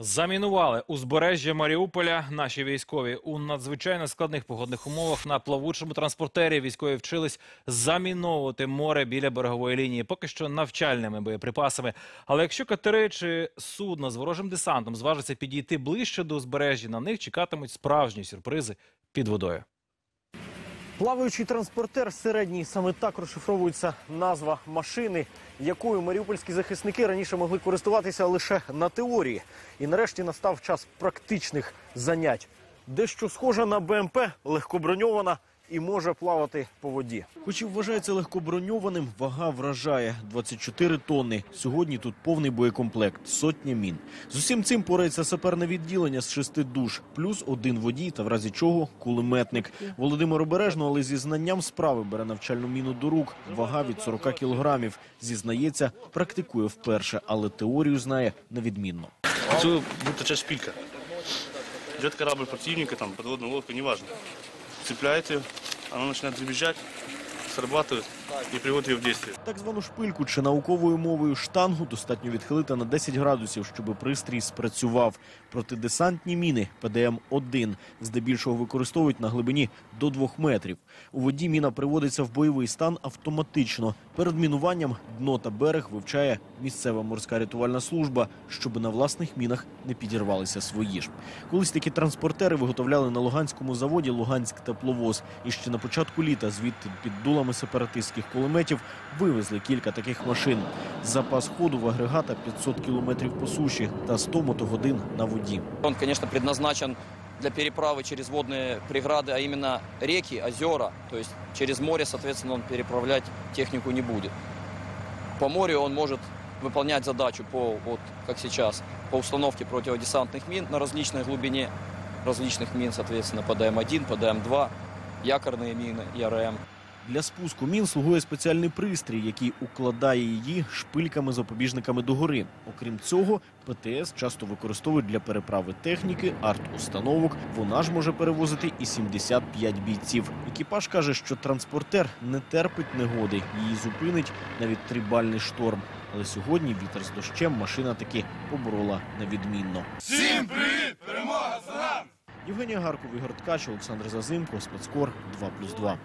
Замінували узбережжя Маріуполя наші військові у надзвичайно складних погодних умовах на плавучому транспортері. Військові вчились заміновувати море біля берегової лінії, поки що навчальними боєприпасами. Але якщо катери чи судно з ворожим десантом зважиться підійти ближче до узбережжя, на них чекатимуть справжні сюрпризи під водою. Плаваючий транспортер середній саме так розшифровується назва машини, якою маріупольські захисники раніше могли користуватися лише на теорії. І нарешті настав час практичних занять. Дещо схожа на БМП, легкоброньована і може плавати по воді. Хоч і вважається легкоброньованим, вага вражає 24 тонни. Сьогодні тут повний боєкомплект, сотня мін. З усім цим порається саперне відділення з шести душ, плюс один водій та в разі чого кулеметник. Володимир обережно, але зі знанням справи бере навчальну міну до рук. Вага від 40 кілограмів. Зізнається, практикує вперше, але теорію знає невідмінно. Це будто часть шпилька. Идет корабль противника, там, подводная лодка, неважно. Цепляет ее, она начинает дребезжать, срабатывает и приводит ее в действие. Так звану шпильку чи науковою мовою штангу достатньо відхилити на 10 градусів, щоб пристрій спрацював. Протидесантні міни ПДМ-1 здебільшого використовують на глибині до 2 метрів. У воді міна приводиться в бойовий стан автоматично. Перед мінуванням дно та берег вивчає місцева морська рятувальна служба, щоб на власних мінах не підірвалися свої ж. Колись такі транспортери виготовляли на Луганському заводі Луганськ тепловоз. І ще на початку літа звідти під дулами сепаратистських кулеметів вивезли кілька таких машин. Запас ходу в агрегата 500 кілометрів по суші та 100 мотогодин на воді. Он, конечно, предназначен для переправы через водные преграды, а именно реки, озера. То есть через море, соответственно, он переправлять технику не будет. По морю он может выполнять задачу по, вот, как сейчас, по установке противодесантных мин на различной глубине, различных мин, соответственно, ПДМ-1, ПДМ-2, якорные мины, ЯРМ. Для спуску мін слугує спеціальний пристрій, який укладає її шпильками-запобіжниками догори. Окрім цього, ПТС часто використовують для переправи техніки, арт-установок. Вона ж може перевозити і 75 бійців. Екіпаж каже, що транспортер не терпить негоди. Її зупинить навіть трибальний шторм. Але сьогодні вітер з дощем машина таки поборола невідмінно. Всім привіт! Перемога за нами! Євгенія Гарков, Ігор Ткач, Олександр Зазимко, Спецкор 2+,2.